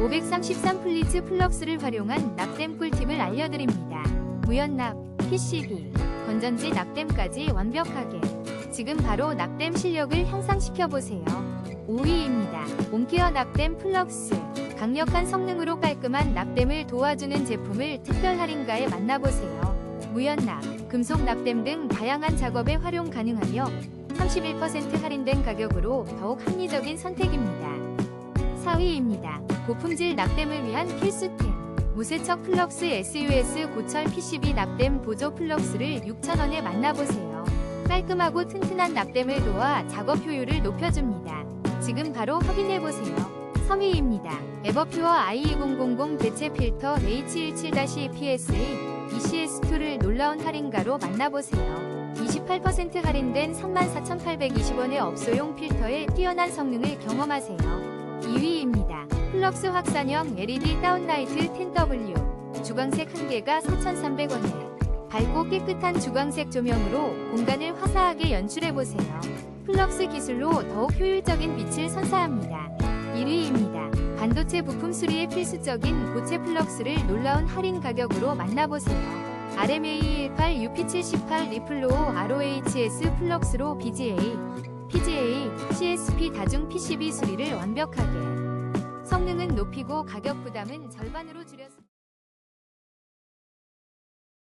533 플리츠 플럭스를 활용한 납땜 꿀팁을 알려드립니다. 무연납, PCB, 건전지 납땜까지 완벽하게 지금 바로 납땜 실력을 향상시켜보세요. 5위입니다. 옴케어 납땜 플럭스 강력한 성능으로 깔끔한 납땜을 도와주는 제품을 특별 할인가에 만나보세요. 무연납, 금속 납땜 등 다양한 작업에 활용 가능하며 31% 할인된 가격으로 더욱 합리적인 선택입니다. 4위입니다. 고품질 납땜을 위한 필수템. 무세척 플럭스 SUS 고철 PCB 납땜 보조 플럭스를 6,000원에 만나보세요. 깔끔하고 튼튼한 납땜을 도와 작업 효율을 높여줍니다. 지금 바로 확인해보세요. 3위입니다. 에버퓨어 i2000 대체 필터 H17-PSA ECS2를 놀라운 할인가로 만나보세요. 28% 할인된 34,820원의 업소용 필터의 뛰어난 성능을 경험하세요. 2위입니다. 플럭스 확산형 LED 다운라이트 10W 주광색 1개가 4,300원에 밝고 깨끗한 주광색 조명으로 공간을 화사하게 연출해보세요. 플럭스 기술로 더욱 효율적인 빛을 선사합니다. 1위입니다. 반도체 부품 수리에 필수적인 고체 플럭스를 놀라운 할인 가격으로 만나보세요. RMA18 UP78 리플로우 ROHS 플럭스로 BGA, PGA, CSP 다중 PCB 수리를 완벽하게 성능은 높이고 가격 부담은 절반으로 줄였습니다.